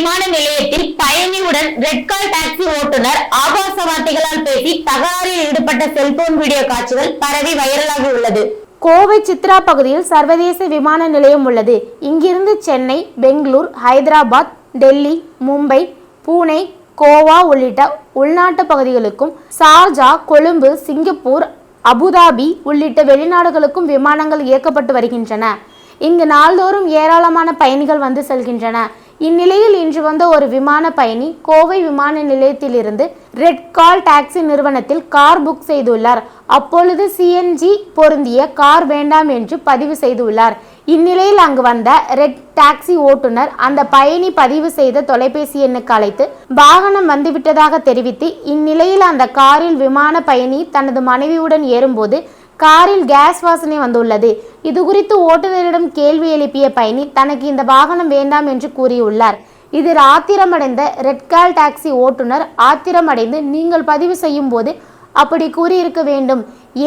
விமான நிலையத்தில் பயணியுடன் red call taxi ஓட்டுநர் ஆபாச வார்த்தைகளால் பேசி தகராறில் ஈடுபட்ட செல்போன் வீடியோ காட்சிகள் பரவி வைரலாகி உள்ளது. கோவை சித்ரா பகுதியில் சர்வதேச விமான நிலையம் உள்ளது. இங்கிருந்து சென்னை பெங்களூர் ஹைதராபாத் டெல்லி மும்பை பூனே கோவா உள்ளிட்ட உள்நாட்டு பகுதிகளுக்கும் சார்ஜா கொழும்பு சிங்கப்பூர் அபுதாபி உள்ளிட்ட வெளிநாடுகளுக்கும் விமானங்கள் இயக்கப்பட்டு வருகின்றன. இங்கு நாள்தோறும் ஏராளமான பயணிகள் வந்து செல்கின்றன. இந்நிலையில் இன்று வந்த ஒரு விமான பயணி கோவை விமான நிலையத்திலிருந்து ரெட் கால் டாக்ஸி நிறுவனத்தில் கார் புக் செய்துள்ளார். அப்பொழுது சிஎன்ஜி பொருந்திய கார் வேண்டாம் என்று பதிவு செய்துள்ளார். இந்நிலையில் அங்கு வந்த ரெட் டாக்ஸி ஓட்டுநர் அந்த பயணி பதிவு செய்த தொலைபேசி எண்ணுக்கு அழைத்து வாகனம் வந்துவிட்டதாக தெரிவித்து இந்நிலையில் அந்த காரில் விமான பயணி தனது மனைவியுடன் ஏறும்போது காரில் கேஸ் வாசனை வந்துள்ளது. இது குறித்து ஓட்டுநரிடம் கேள்வி எழுப்பிய பயணி தனக்கு இந்த வாகனம் வேண்டாம் என்று கூறியுள்ளார். இதில் ஆத்திரமடைந்த ரெட்கால் டாக்ஸி ஓட்டுநர் ஆத்திரமடைந்து நீங்கள் பதிவு செய்யும் போது அப்படி கூறியிருக்க வேண்டும்.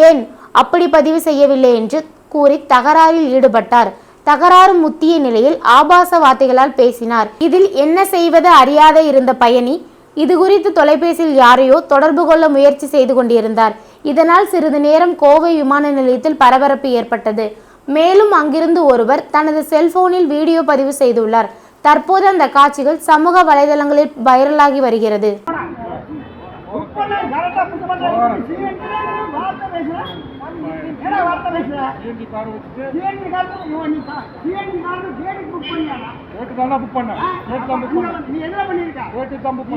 ஏன் அப்படி பதிவு செய்யவில்லை? என்று கூறி தகராறில் ஈடுபட்டார். தகராறு முத்திய நிலையில் ஆபாச வார்த்தைகளால் பேசினார். இதில் என்ன செய்வது அறியாத இருந்த பயணி இது குறித்து தொலைபேசியில் யாரையோ தொடர்பு கொள்ள முயற்சி செய்து கொண்டிருந்தார். இதனால் சிறிது நேரம் கோவை விமான நிலையத்தில் பரபரப்பு ஏற்பட்டது. மேலும் அங்கிருந்து ஒருவர் தனது செல்போனில் வீடியோ பதிவு செய்துள்ளார். தற்போது அந்த காட்சிகள் சமூக வலைதளங்களில் வைரலாகி வருகிறது. புக் தான் புக் தான் புக்